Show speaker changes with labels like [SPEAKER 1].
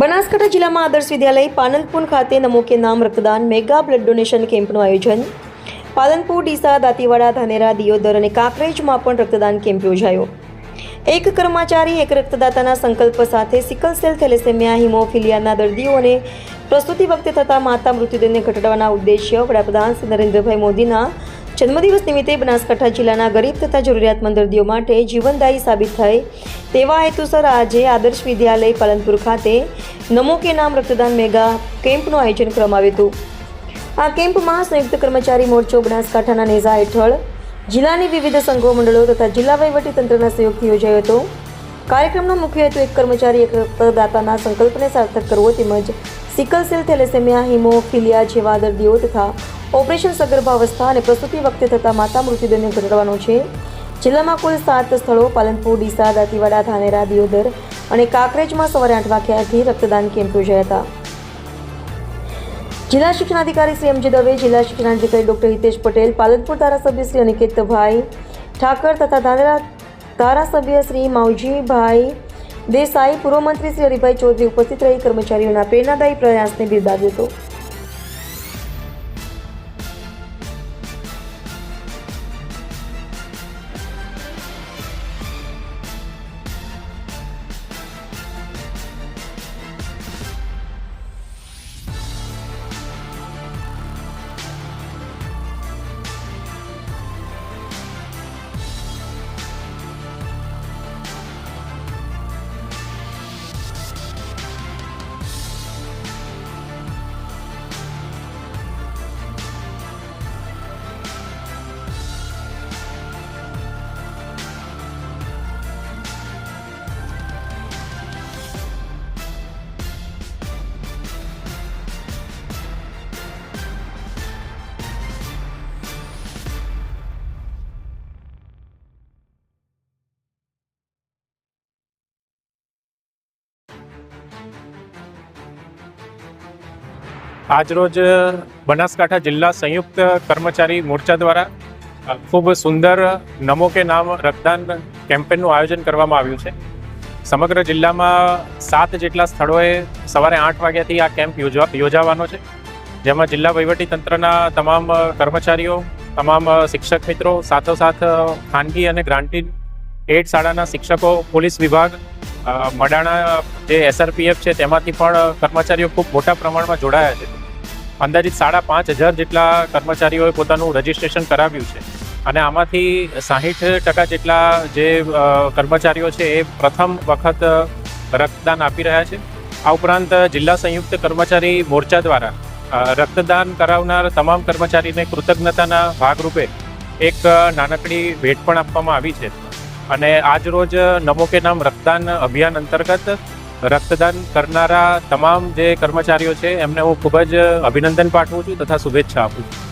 [SPEAKER 1] બનાસકાંઠા જિલ્લામાં આદર્શ વિદ્યાલય પાલનપુર ખાતે નમો કે નામ રક્તદાન મેગા બ્લડ ડોનેશન કેમ્પનું આયોજન. પાલનપુર, ડીસા, દાંતીવાડા, ધાનેરા, દિયોદર અને કાંકરેજમાં પણ રક્તદાન કેમ્પ યોજાયો. એક કર્મચારી, એક રક્તદાતાના સંકલ્પ સાથે સિકલ સેલ થેલેસેમિયા, હિમોફિલિયાના દર્દીઓને પ્રસ્તુતિ વખતે થતા માતા મૃત્યુદરને ઘટાડવાના ઉદ્દેશ્ય વડાપ્રધાન શ્રી નરેન્દ્રભાઈ મોદીના જન્મદિવસ નિમિત્તે બનાસકાંઠા જિલ્લાના ગરીબ તથા જરૂરિયાતમંદ દર્દીઓ માટે જીવનદાયી સાબિત થાય તેવા હેતુસર આજે આદર્શ વિદ્યાલય પાલનપુર ખાતે નમો કે નામ રક્તદાન મેગા કેમ્પનું આયોજન કરવામાં આવ્યું હતું. આ કેમ્પમાં સંયુક્ત કર્મચારી મોરચો બનાસકાંઠાના નેઝા હેઠળ જિલ્લાની વિવિધ સંઘો, મંડળો તથા જિલ્લા વહીવટી તંત્રના સહયોગથી યોજાયો હતો. કાર્યક્રમનો મુખ્ય હેતુ એક કર્મચારી, એક રક્તદાતાના સંકલ્પને સાર્થક કરવો તેમજ સિકલ સેલ થેલેસેમિયા હિમોફિલિયા જેવા દર્દીઓ તથા ઓપરેશન સગર્ભાવસ્થા અને પ્રસૂતિ વખતે થતા માતા મૃત્યુદરને ઘટાડવાનો છે. જિલ્લામાં કુલ સાત સ્થળો, પાલનપુર, ડીસા, દાંતીવાડા, ધાનેરા, દિયોદર અને કાંકરેજમાં સવારે આઠ વાગ્યાથી રક્તદાન કેમ્પ યોજાયા હતા. જિલ્લા શિક્ષણાધિકારી શ્રી એમજી દવે, જિલ્લા શિક્ષણાધિકારી ડોક્ટર હિતેશ પટેલ, પાલનપુર ધારાસભ્ય શ્રી અનિકેતભાઈ ઠાકર તથા ધાનેરા ધારાસભ્ય શ્રી માવજીભાઈ દેસાઈ, પૂર્વ મંત્રી શ્રી હરિભાઈ ચૌધરી ઉપસ્થિત રહી કર્મચારીઓના પ્રેરણાદાયી પ્રયાસને બિરદાવ્યો હતો.
[SPEAKER 2] આજરોજ બનાસકાંઠા જિલ્લા સંયુક્ત કર્મચારી મોરચા દ્વારા ખૂબ સુંદર નમો કે નામ રક્તદાન કેમ્પેનનું આયોજન કરવામાં આવ્યું છે. સમગ્ર જિલ્લામાં સાત જેટલા સ્થળોએ સવારે આઠ વાગ્યાથી આ કેમ્પ યોજવા, યોજાવાનો છે. જેમાં જિલ્લા વહીવટી તંત્રના તમામ કર્મચારીઓ, તમામ શિક્ષક મિત્રો, સાથોસાથ ખાનગી અને ગ્રાન્ટીન એડ શાળાના શિક્ષકો, પોલીસ વિભાગ મડાણા જે એસઆરપીએફ છે તેમાંથી પણ કર્મચારીઓ ખૂબ મોટા પ્રમાણમાં જોડાયા છે. અંદાજિત સાડા પાંચ હજાર જેટલા કર્મચારીઓએ પોતાનું રજીસ્ટ્રેશન કરાવ્યું છે. અને આમાંથી સાહીઠ ટકા જેટલા જે કર્મચારીઓ છે એ પ્રથમ વખત રક્તદાન આપી રહ્યા છે. આ ઉપરાંત જિલ્લા સંયુક્ત કર્મચારી મોરચા દ્વારા રક્તદાન કરાવનાર તમામ કર્મચારીને કૃતજ્ઞતાના ભાગરૂપે એક નાનકડી ભેટ પણ આપવામાં આવી છે. અને આજ રોજ નમો કે નામ રક્તદાન અભિયાન અંતર્ગત રક્તદાન કરનારા તમામ જે કર્મચારીઓ છે, એમને હું ખૂબ જ અભિનંદન પાઠવું છું તથા શુભેચ્છા આપું છું.